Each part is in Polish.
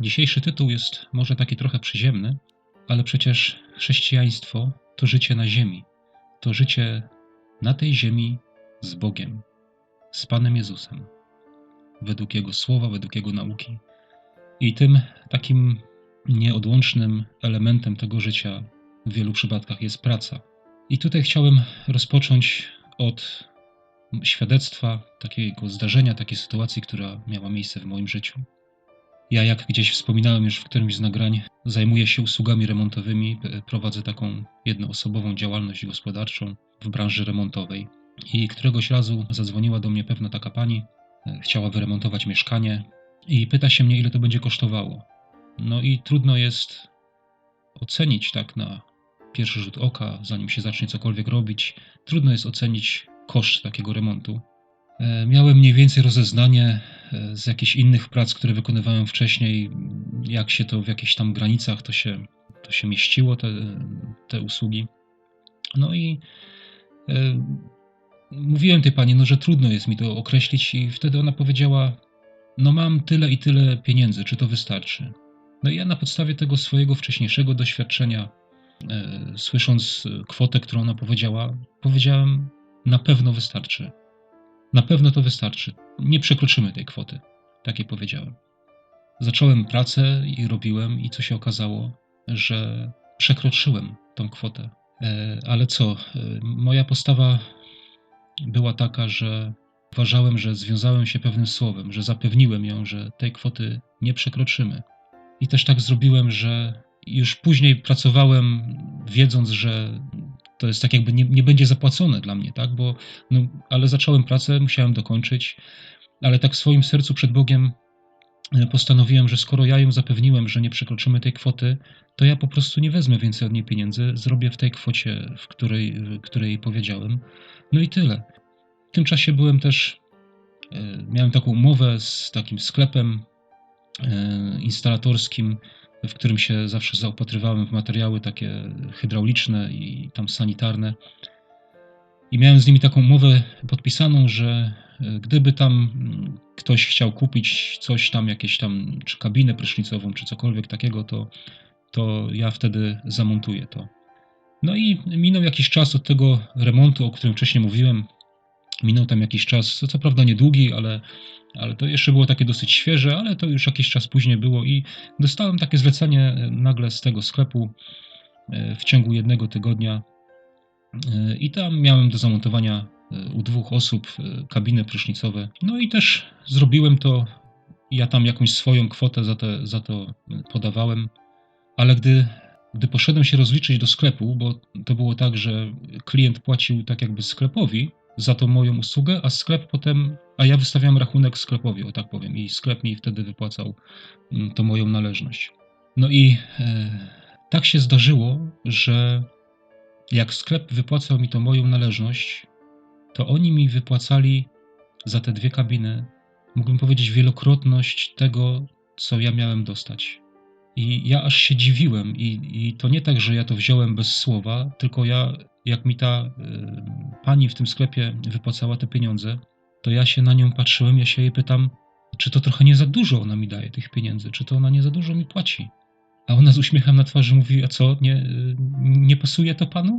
Dzisiejszy tytuł jest może taki trochę przyziemny, ale przecież chrześcijaństwo to życie na ziemi. To życie na tej ziemi z Bogiem, z Panem Jezusem, według Jego słowa, według Jego nauki. I tym takim nieodłącznym elementem tego życia w wielu przypadkach jest praca. I tutaj chciałem rozpocząć od świadectwa takiego zdarzenia, takiej sytuacji, która miała miejsce w moim życiu. Ja, jak gdzieś wspominałem już w którymś z nagrań, zajmuję się usługami remontowymi, prowadzę taką jednoosobową działalność gospodarczą w branży remontowej. I któregoś razu zadzwoniła do mnie pewna taka pani, e, chciała wyremontować mieszkanie i pyta się mnie, ile to będzie kosztowało. No i trudno jest ocenić tak na pierwszy rzut oka, zanim się zacznie cokolwiek robić, trudno jest ocenić koszt takiego remontu. E, miałem mniej więcej rozeznanie e, z jakichś innych prac, które wykonywałem wcześniej, jak się to w jakichś tam granicach to się, to się mieściło, te, te usługi. No i e, mówiłem tej pani, no, że trudno jest mi to określić, i wtedy ona powiedziała: No, mam tyle i tyle pieniędzy, czy to wystarczy? No i ja na podstawie tego swojego wcześniejszego doświadczenia, e, słysząc kwotę, którą ona powiedziała, powiedziałem: Na pewno wystarczy. Na pewno to wystarczy. Nie przekroczymy tej kwoty. Takie powiedziałem. Zacząłem pracę i robiłem, i co się okazało, że przekroczyłem tą kwotę. E, ale co? E, moja postawa była taka, że uważałem, że związałem się pewnym słowem, że zapewniłem ją, że tej kwoty nie przekroczymy. I też tak zrobiłem, że już później pracowałem, wiedząc, że to jest tak jakby nie, nie będzie zapłacone dla mnie, tak? Bo, no, ale zacząłem pracę, musiałem dokończyć, ale tak w swoim sercu przed Bogiem e, postanowiłem, że skoro ja ją zapewniłem, że nie przekroczymy tej kwoty, to ja po prostu nie wezmę więcej od niej pieniędzy, zrobię w tej kwocie, w której, w której powiedziałem. No i tyle. W tym czasie byłem też, e, miałem taką umowę z takim sklepem e, instalatorskim, w którym się zawsze zaopatrywałem w materiały takie hydrauliczne i tam sanitarne. I miałem z nimi taką umowę podpisaną, że e, gdyby tam ktoś chciał kupić coś tam, jakieś tam, czy kabinę prysznicową, czy cokolwiek takiego, to, to ja wtedy zamontuję to. No i minął jakiś czas od tego remontu, o którym wcześniej mówiłem. Minął tam jakiś czas, co, co prawda niedługi, ale ale to jeszcze było takie dosyć świeże, ale to już jakiś czas później było i dostałem takie zlecenie e, nagle z tego sklepu e, w ciągu jednego tygodnia. E, i tam miałem do zamontowania u dwóch osób kabiny prysznicowe. No i też zrobiłem to, ja tam jakąś swoją kwotę za, te, za to podawałem, ale gdy, gdy poszedłem się rozliczyć do sklepu, bo to było tak, że klient płacił tak jakby sklepowi, za tą moją usługę, a sklep potem, a ja wystawiam rachunek sklepowi, o tak powiem, i sklep mi wtedy wypłacał mm, tą moją należność. No i e, tak się zdarzyło, że jak sklep wypłacał mi tą moją należność, to oni mi wypłacali za te dwie kabiny, mógłbym powiedzieć, wielokrotność tego, co ja miałem dostać. I ja aż się dziwiłem, i, i to nie tak, że ja to wziąłem bez słowa, tylko ja jak mi ta y, pani w tym sklepie wypłacała te pieniądze, to ja się na nią patrzyłem, ja się jej pytam, czy to trochę nie za dużo ona mi daje tych pieniędzy, czy to ona nie za dużo mi płaci. A ona z uśmiechem na twarzy mówi, a co, nie, y, nie pasuje to panu?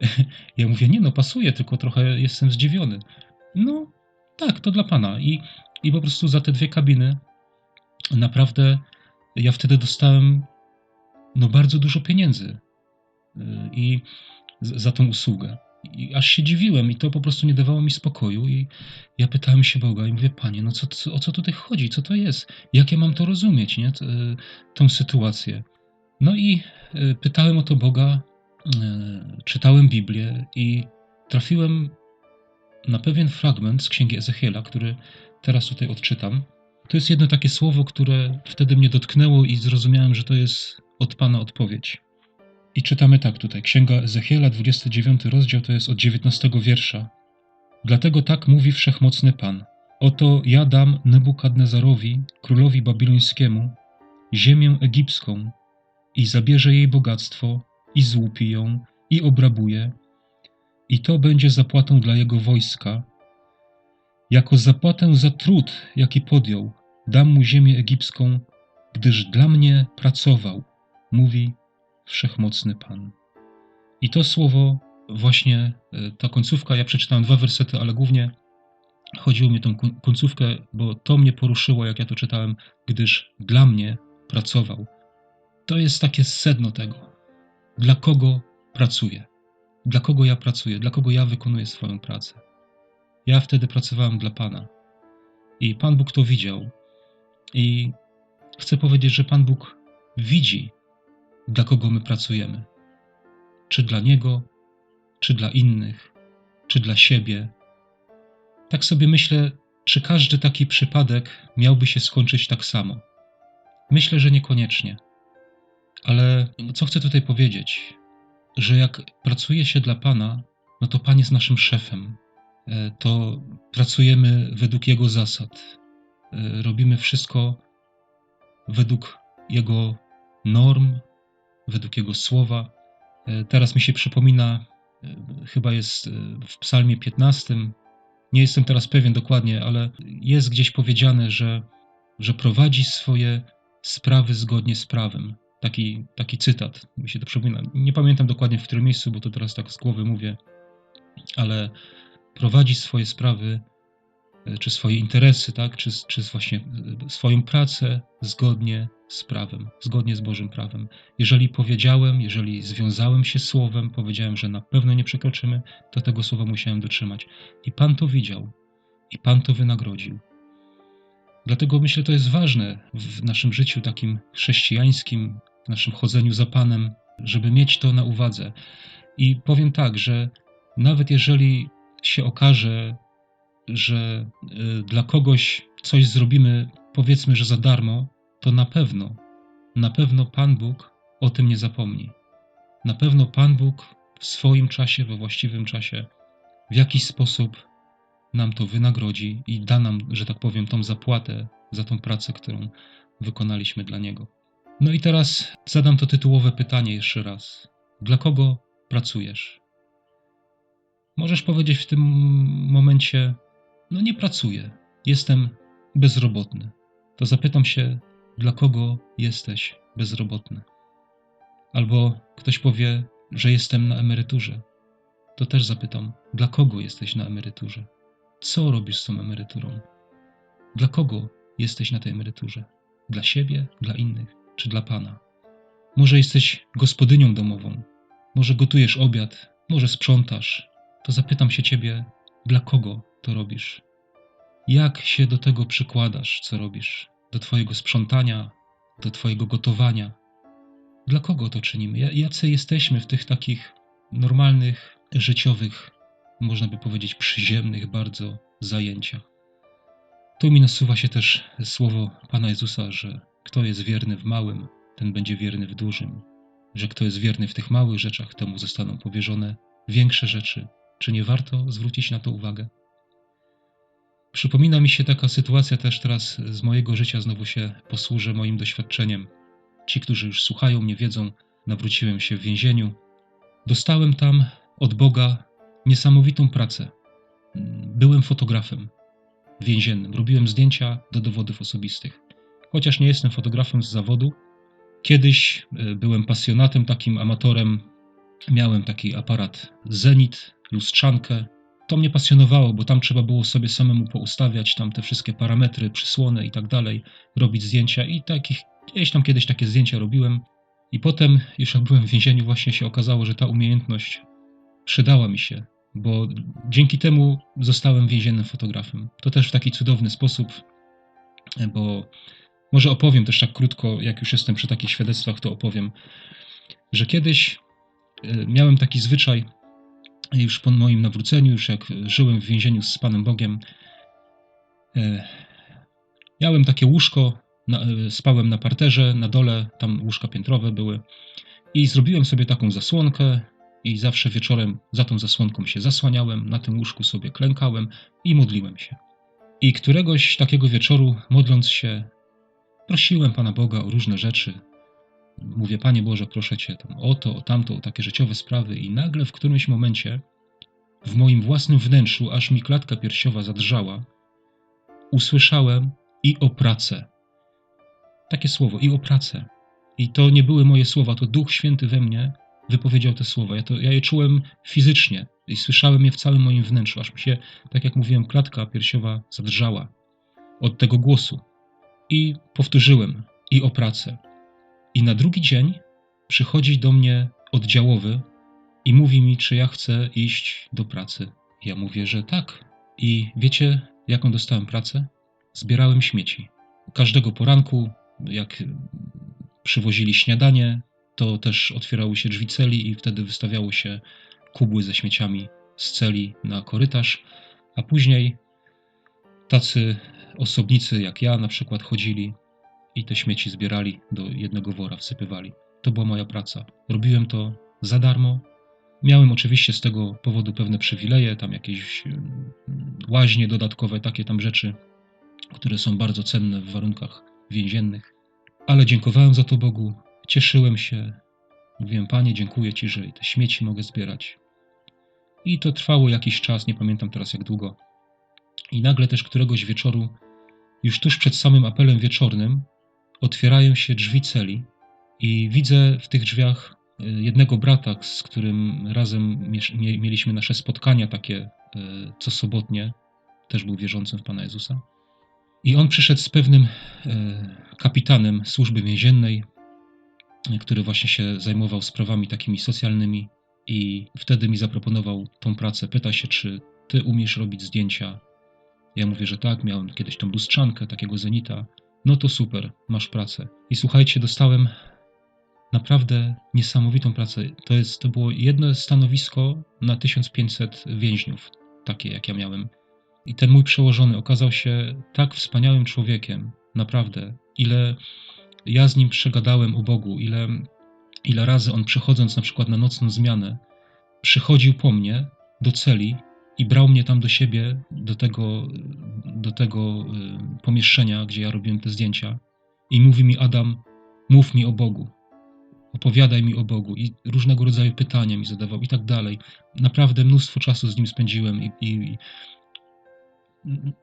Ja mówię, nie no, pasuje, tylko trochę jestem zdziwiony. No, tak, to dla pana. I, i po prostu za te dwie kabiny naprawdę ja wtedy dostałem no bardzo dużo pieniędzy. Y, I za tą usługę. I aż się dziwiłem i to po prostu nie dawało mi spokoju i ja pytałem się Boga i mówię, Panie, no co, co, o co tutaj chodzi, co to jest, jak ja mam to rozumieć, nie, tą sytuację. No i e, pytałem o to Boga, e, czytałem Biblię i trafiłem na pewien fragment z księgi Ezechiela, który teraz tutaj odczytam. To jest jedno takie słowo, które wtedy mnie dotknęło i zrozumiałem, że to jest od Pana odpowiedź. I czytamy tak tutaj, Księga Ezechiela, 29 rozdział, to jest od 19 wiersza. Dlatego tak mówi Wszechmocny Pan. Oto ja dam Nebukadnezarowi, królowi babilońskiemu, ziemię egipską i zabierze jej bogactwo i złupi ją i obrabuje i to będzie zapłatą dla jego wojska. Jako zapłatę za trud, jaki podjął, dam mu ziemię egipską gdyż dla mnie pracował, mówi wszechmocny Pan. I to słowo, właśnie e, ta końcówka, ja przeczytałem dwa wersety, ale głównie chodziło mi o tą końcówkę, bo to mnie poruszyło, jak ja to czytałem, gdyż dla mnie pracował. To jest takie sedno tego. Dla kogo pracuję? Dla kogo ja pracuję? Dla kogo ja wykonuję swoją pracę? Ja wtedy pracowałem dla Pana. I Pan Bóg to widział. I chcę powiedzieć, że Pan Bóg widzi, dla kogo my pracujemy. Czy dla Niego, czy dla innych, czy dla siebie. Tak sobie myślę, czy każdy taki przypadek miałby się skończyć tak samo. Myślę, że niekoniecznie. Ale co chcę tutaj powiedzieć? Że jak pracuje się dla Pana, no to Pan jest naszym szefem. E, to pracujemy według Jego zasad. E, robimy wszystko według Jego norm, według Jego słowa. E, teraz mi się przypomina, chyba jest w Psalmie 15. Nie jestem teraz pewien dokładnie, ale jest gdzieś powiedziane, że, że prowadzi swoje sprawy zgodnie z prawem. Taki, taki cytat mi się to przypomina. Nie pamiętam dokładnie w którym miejscu, bo to teraz tak z głowy mówię, ale prowadzi swoje sprawy, e, czy swoje interesy, tak? czy, czy właśnie e, swoją pracę zgodnie z prawem, zgodnie z Bożym prawem. Jeżeli powiedziałem, jeżeli związałem się słowem, powiedziałem, że na pewno nie przekroczymy, to tego słowa musiałem dotrzymać. I Pan to widział, i Pan to wynagrodził. Dlatego myślę, to jest ważne w naszym życiu takim chrześcijańskim, w naszym chodzeniu za Panem, żeby mieć to na uwadze. I powiem tak, że nawet jeżeli się okaże, że y, dla kogoś coś zrobimy, powiedzmy, że za darmo, to na pewno, na pewno Pan Bóg o tym nie zapomni. Na pewno Pan Bóg w swoim czasie, we właściwym czasie, w jakiś sposób nam to wynagrodzi i da nam, że tak powiem, tą zapłatę za tą pracę, którą wykonaliśmy dla Niego. No i teraz zadam to tytułowe pytanie jeszcze raz. Dla kogo pracujesz? Możesz powiedzieć w tym momencie: No, nie pracuję, jestem bezrobotny. To zapytam się, dla kogo jesteś bezrobotny? Albo ktoś powie, że jestem na emeryturze. To też zapytam, dla kogo jesteś na emeryturze? Co robisz z tą emeryturą? Dla kogo jesteś na tej emeryturze? Dla siebie, dla innych, czy dla Pana? Może jesteś gospodynią domową, może gotujesz obiad, może sprzątasz, to zapytam się Ciebie, dla kogo to robisz? Jak się do tego przykładasz, co robisz? Do Twojego sprzątania, do Twojego gotowania? Dla kogo to czynimy? Jacy jesteśmy w tych takich normalnych, życiowych, można by powiedzieć przyziemnych bardzo zajęciach? Tu mi nasuwa się też słowo Pana Jezusa, że kto jest wierny w małym, ten będzie wierny w dużym, że kto jest wierny w tych małych rzeczach, temu zostaną powierzone większe rzeczy. Czy nie warto zwrócić na to uwagę? Przypomina mi się taka sytuacja też teraz z mojego życia, znowu się posłużę moim doświadczeniem. Ci, którzy już słuchają mnie, wiedzą, nawróciłem się w więzieniu. Dostałem tam od Boga niesamowitą pracę. Byłem fotografem więziennym, robiłem zdjęcia do dowodów osobistych. Chociaż nie jestem fotografem z zawodu, kiedyś e, byłem pasjonatem, takim amatorem. Miałem taki aparat Zenit, lustrzankę. To mnie pasjonowało, bo tam trzeba było sobie samemu poustawiać tam te wszystkie parametry, przysłony i tak dalej, robić zdjęcia i takich, gdzieś tam kiedyś takie zdjęcia robiłem. I potem, już jak byłem w więzieniu, właśnie się okazało, że ta umiejętność przydała mi się, bo dzięki temu zostałem więziennym fotografem. To też w taki cudowny sposób, bo może opowiem też tak krótko, jak już jestem przy takich świadectwach, to opowiem, że kiedyś e, miałem taki zwyczaj, już po moim nawróceniu, już jak żyłem w więzieniu z Panem Bogiem, e, miałem takie łóżko, e, spałem na parterze, na dole, tam łóżka piętrowe były i zrobiłem sobie taką zasłonkę i zawsze wieczorem za tą zasłonką się zasłaniałem, na tym łóżku sobie klękałem i modliłem się. I któregoś takiego wieczoru, modląc się, prosiłem Pana Boga o różne rzeczy, mówię, Panie Boże, proszę Cię tam, o to, o tamto, o takie życiowe sprawy i nagle w którymś momencie w moim własnym wnętrzu, aż mi klatka piersiowa zadrżała, usłyszałem i o pracę. takie słowo i o pracę. I to nie były moje słowa, to Duch Święty we mnie wypowiedział te słowa. Ja, to, ja je czułem fizycznie i słyszałem je w całym moim wnętrzu, aż mi się, tak jak mówiłem, klatka piersiowa zadrżała od tego głosu. I powtórzyłem i o pracę. I na drugi dzień przychodzi do mnie oddziałowy i mówi mi, czy ja chcę iść do pracy. Ja mówię, że tak. I wiecie, jaką dostałem pracę? Zbierałem śmieci. Każdego poranku, jak przywozili śniadanie, to też otwierały się drzwi celi i wtedy wystawiało się kubły ze śmieciami z celi na korytarz, a później tacy osobnicy jak ja na przykład chodzili i te śmieci zbierali do jednego wora, wsypywali. To była moja praca. Robiłem to za darmo. Miałem oczywiście z tego powodu pewne przywileje, tam jakieś mm, łaźnie dodatkowe, takie tam rzeczy, które są bardzo cenne w warunkach więziennych. Ale dziękowałem za to Bogu, cieszyłem się. Mówiłem, Panie, dziękuję Ci, że te śmieci mogę zbierać. I to trwało jakiś czas, nie pamiętam teraz jak długo. I nagle też któregoś wieczoru, już tuż przed samym apelem wieczornym, otwierają się drzwi celi i widzę w tych drzwiach e, jednego brata, z którym razem mieliśmy nasze spotkania takie e, co sobotnie, też był wierzącym w Pana Jezusa. I on przyszedł z pewnym e, kapitanem służby więziennej, który właśnie się zajmował sprawami takimi socjalnymi i wtedy mi zaproponował tą pracę. Pyta się, czy ty umiesz robić zdjęcia. Ja mówię, że tak, miałem kiedyś tą lustrzankę, takiego zenita. No to super, masz pracę. I słuchajcie, dostałem naprawdę niesamowitą pracę. To, jest, to było jedno stanowisko na 1500 więźniów, takie jak ja miałem. I ten mój przełożony okazał się tak wspaniałym człowiekiem, naprawdę. Ile ja z nim przegadałem o Bogu, ile, ile razy on przychodząc na przykład na nocną zmianę, przychodził po mnie do celi i brał mnie tam do siebie, do tego, do tego y, pomieszczenia, gdzie ja robiłem te zdjęcia i mówi mi Adam, mów mi o Bogu, opowiadaj mi o Bogu i różnego rodzaju pytania mi zadawał i tak dalej. Naprawdę mnóstwo czasu z nim spędziłem i, i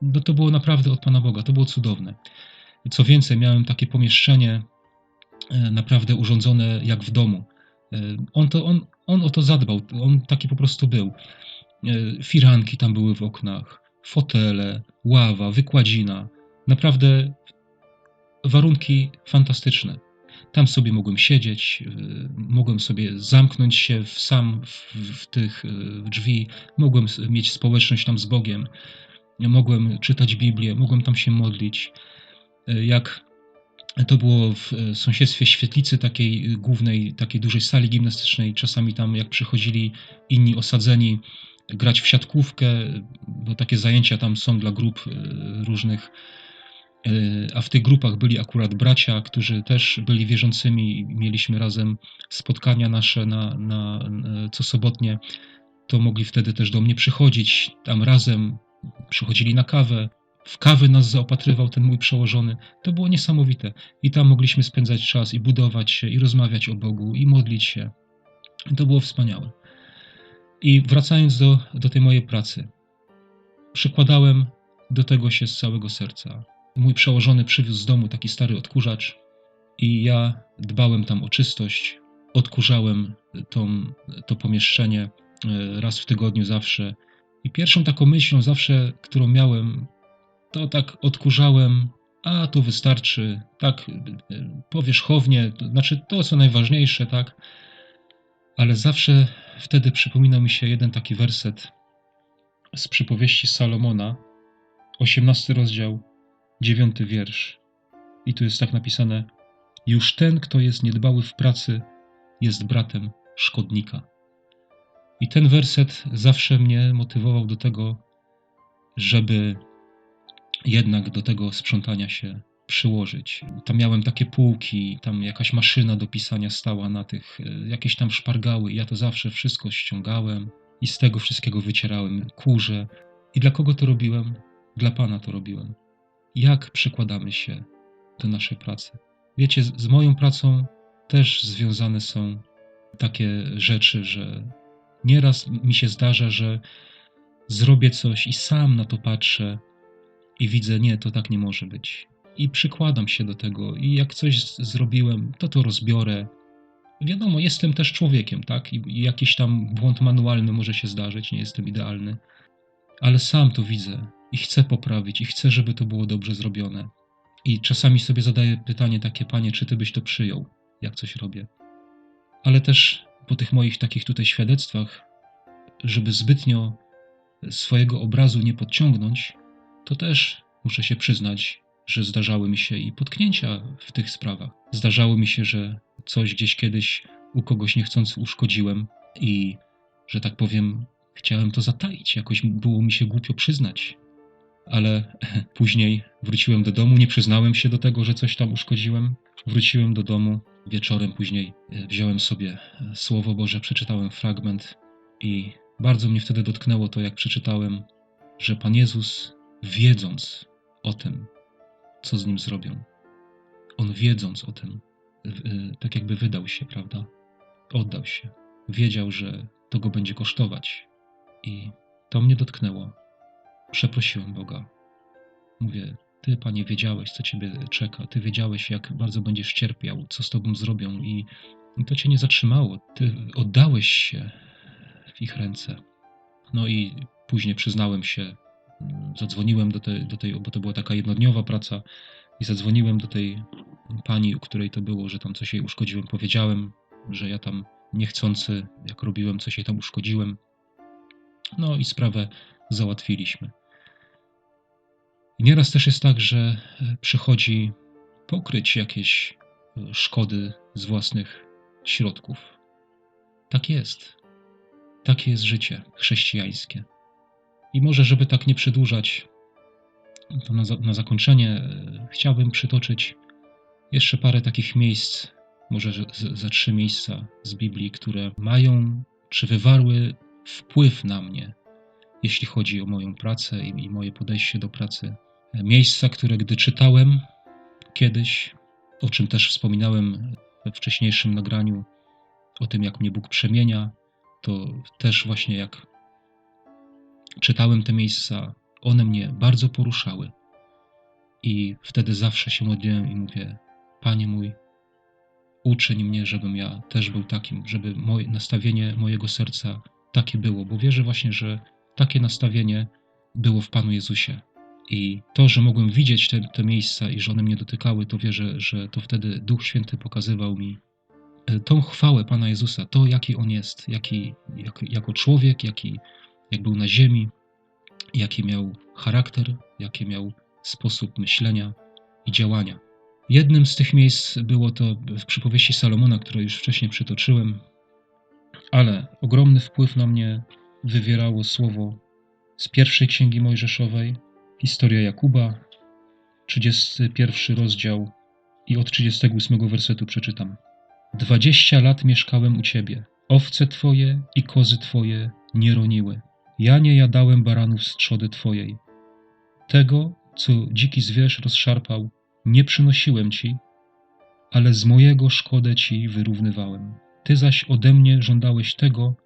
no to było naprawdę od Pana Boga, to było cudowne. Co więcej, miałem takie pomieszczenie e, naprawdę urządzone jak w domu. E, on, to, on, on o to zadbał, on taki po prostu był. E, firanki tam były w oknach, fotele, ława, wykładzina. Naprawdę warunki fantastyczne. Tam sobie mogłem siedzieć, mogłem sobie zamknąć się w sam w, w tych drzwi, mogłem mieć społeczność tam z Bogiem, mogłem czytać Biblię, mogłem tam się modlić. E, jak to było w sąsiedztwie świetlicy takiej głównej, takiej dużej sali gimnastycznej. Czasami tam, jak przychodzili inni osadzeni, grać w siatkówkę, bo takie zajęcia tam są dla grup e, różnych. A w tych grupach byli akurat bracia, którzy też byli wierzącymi. Mieliśmy razem spotkania nasze na, na co sobotnie. To mogli wtedy też do mnie przychodzić, tam razem przychodzili na kawę, w kawy nas zaopatrywał ten mój przełożony. To było niesamowite. I tam mogliśmy spędzać czas i budować się, i rozmawiać o Bogu, i modlić się. To było wspaniałe. I wracając do, do tej mojej pracy, przykładałem do tego się z całego serca. Mój przełożony przywiózł z domu taki stary odkurzacz, i ja dbałem tam o czystość, odkurzałem tą, to pomieszczenie e, raz w tygodniu zawsze. I pierwszą taką myślą zawsze, którą miałem, to tak odkurzałem, a tu wystarczy, tak powierzchownie, to znaczy to co najważniejsze, tak, ale zawsze wtedy przypomina mi się jeden taki werset z przypowieści Salomona, 18 rozdział, 9 wiersz. I tu jest tak napisane: Już ten, kto jest niedbały w pracy, jest bratem szkodnika. I ten werset zawsze mnie motywował do tego, żeby jednak do tego sprzątania się przyłożyć. Tam miałem takie półki, tam jakaś maszyna do pisania stała na tych, e, jakieś tam szpargały i ja to zawsze wszystko ściągałem i z tego wszystkiego wycierałem kurze. I dla kogo to robiłem? Dla Pana to robiłem. Jak przykładamy się do naszej pracy? Wiecie, z moją pracą też związane są takie rzeczy, że nieraz mi się zdarza, że zrobię coś i sam na to patrzę i widzę, nie, to tak nie może być. I przykładam się do tego i jak coś zrobiłem, to to rozbiorę. Wiadomo, jestem też człowiekiem, tak? I, jakiś tam błąd manualny może się zdarzyć, nie jestem idealny, ale sam to widzę i chcę poprawić i chcę, żeby to było dobrze zrobione. I czasami sobie zadaję pytanie takie, panie, czy ty byś to przyjął, jak coś robię. Ale też po tych moich takich tutaj świadectwach, żeby zbytnio swojego obrazu nie podciągnąć, to też muszę się przyznać, że zdarzały mi się i potknięcia w tych sprawach. Zdarzało mi się, że coś gdzieś kiedyś u kogoś niechcący uszkodziłem i, że tak powiem, chciałem to zataić. Jakoś było mi się głupio przyznać. Ale później wróciłem do domu, nie przyznałem się do tego, że coś tam uszkodziłem. Wróciłem do domu, wieczorem później e, wziąłem sobie e, Słowo Boże, przeczytałem fragment i bardzo mnie wtedy dotknęło to, jak przeczytałem, że Pan Jezus, wiedząc o tym, co z nim zrobią, on wiedząc o tym, tak jakby wydał się, prawda? Oddał się. Wiedział, że to go będzie kosztować. I to mnie dotknęło. Przeprosiłem Boga. Mówię, Ty, Panie, wiedziałeś, co Ciebie czeka. Ty wiedziałeś, jak bardzo będziesz cierpiał, co z Tobą zrobią, i, i to Cię nie zatrzymało. Ty oddałeś się w ich ręce. No i później przyznałem się, zadzwoniłem do tej, do tej, bo to była taka jednodniowa praca, i zadzwoniłem do tej pani, u której to było, że tam coś jej uszkodziłem. Powiedziałem, że ja tam niechcący, jak robiłem, coś jej tam uszkodziłem. No i sprawę załatwiliśmy. I nieraz też jest tak, że e, przychodzi pokryć jakieś e, szkody z własnych środków. Tak jest. Takie jest życie chrześcijańskie. I może, żeby tak nie przedłużać, to na, na zakończenie e, chciałbym przytoczyć jeszcze parę takich miejsc, może ze trzy miejsca z Biblii, które mają czy wywarły wpływ na mnie, jeśli chodzi o moją pracę i, i moje podejście do pracy. Miejsca, które gdy czytałem kiedyś, o czym też wspominałem we wcześniejszym nagraniu, o tym, jak mnie Bóg przemienia, to też właśnie jak czytałem te miejsca, one mnie bardzo poruszały. I wtedy zawsze się modliłem i mówię: Panie mój, uczyń mnie, żebym ja też był takim, żeby moje, nastawienie mojego serca takie było, bo wierzę właśnie, że takie nastawienie było w Panu Jezusie. I to, że mogłem widzieć te, te miejsca i że one mnie dotykały, to wierzę, że to wtedy Duch Święty pokazywał mi e, tą chwałę Pana Jezusa, to jaki On jest, jaki, jak, jako człowiek, jaki, jak był na ziemi, jaki miał charakter, jaki miał sposób myślenia i działania. Jednym z tych miejsc było to w przypowieści Salomona, które już wcześniej przytoczyłem, ale ogromny wpływ na mnie wywierało słowo z pierwszej księgi Mojżeszowej, historia Jakuba, 31 rozdział i od 38 wersetu przeczytam. Dwadzieścia lat mieszkałem u ciebie, owce twoje i kozy twoje nie roniły. Ja nie jadałem baranów z trzody twojej. Tego, co dziki zwierz rozszarpał, nie przynosiłem ci, ale z mojego szkodę ci wyrównywałem. Ty zaś ode mnie żądałeś tego,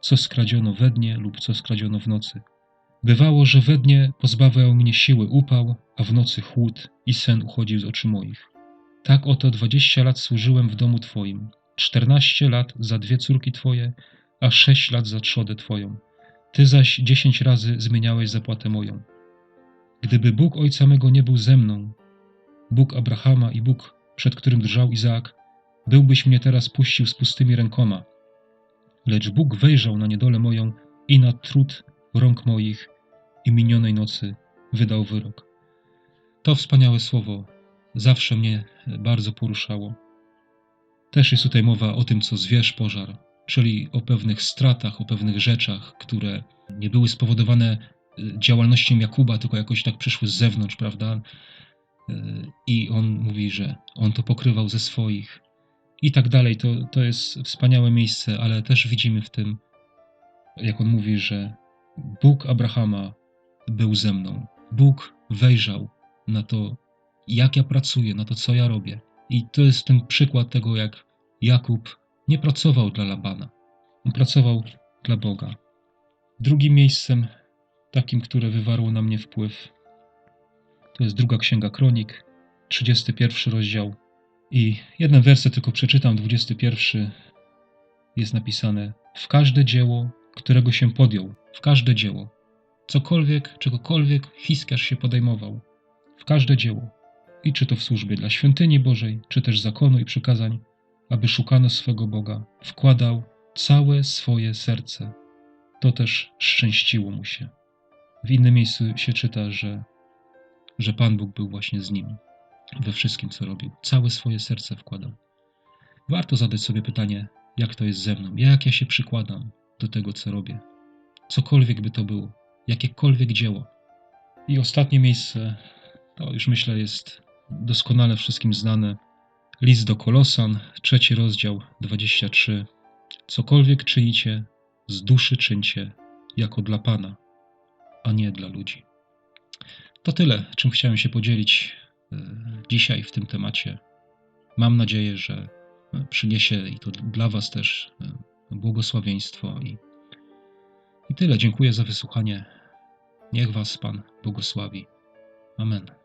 co skradziono we dnie lub co skradziono w nocy. Bywało, że we dnie pozbawiał mnie siły upał, a w nocy chłód i sen uchodził z oczu moich. Tak oto dwadzieścia lat służyłem w domu Twoim, czternaście lat za dwie córki Twoje, a sześć lat za trzodę Twoją. Ty zaś dziesięć razy zmieniałeś zapłatę moją. Gdyby Bóg Ojca mego nie był ze mną, Bóg Abrahama i Bóg, przed którym drżał Izaak, byłbyś mnie teraz puścił z pustymi rękoma. Lecz Bóg wejrzał na niedolę moją i na trud rąk moich i minionej nocy wydał wyrok. To wspaniałe słowo zawsze mnie bardzo poruszało. Też jest tutaj mowa o tym, co zwierz pożar, czyli o pewnych stratach, o pewnych rzeczach, które nie były spowodowane y, działalnością Jakuba, tylko jakoś tak przyszły z zewnątrz, prawda? Y, I on mówi, że on to pokrywał ze swoich i tak dalej. To, to jest wspaniałe miejsce, ale też widzimy w tym, jak on mówi, że Bóg Abrahama był ze mną. Bóg wejrzał na to, jak ja pracuję, na to, co ja robię. I to jest ten przykład tego, jak Jakub nie pracował dla Labana. On pracował dla Boga. Drugim miejscem, takim, które wywarło na mnie wpływ, to jest druga księga kronik, 31 rozdział. I jeden werset tylko przeczytam, 21 jest napisane: W każde dzieło, którego się podjął, w każde dzieło, cokolwiek, czegokolwiek Hiskarz się podejmował, w każde dzieło, i czy to w służbie dla świątyni Bożej, czy też zakonu i przykazań, aby szukano swego Boga, wkładał całe swoje serce. To też szczęściło mu się. W innym miejscu się czyta, że, że Pan Bóg był właśnie z nim we wszystkim, co robił. Całe swoje serce wkładał. Warto zadać sobie pytanie, jak to jest ze mną, jak ja się przykładam do tego, co robię. Cokolwiek by to było, jakiekolwiek dzieło. I ostatnie miejsce, to już myślę jest doskonale wszystkim znane. List do Kolosan, trzeci rozdział, 23. Cokolwiek czynicie, z duszy czyńcie, jako dla Pana, a nie dla ludzi. To tyle, czym chciałem się podzielić e, dzisiaj w tym temacie. Mam nadzieję, że e, przyniesie i to dla Was też e, błogosławieństwo. I, i tyle. Dziękuję za wysłuchanie. Niech Was Pan błogosławi. Amen.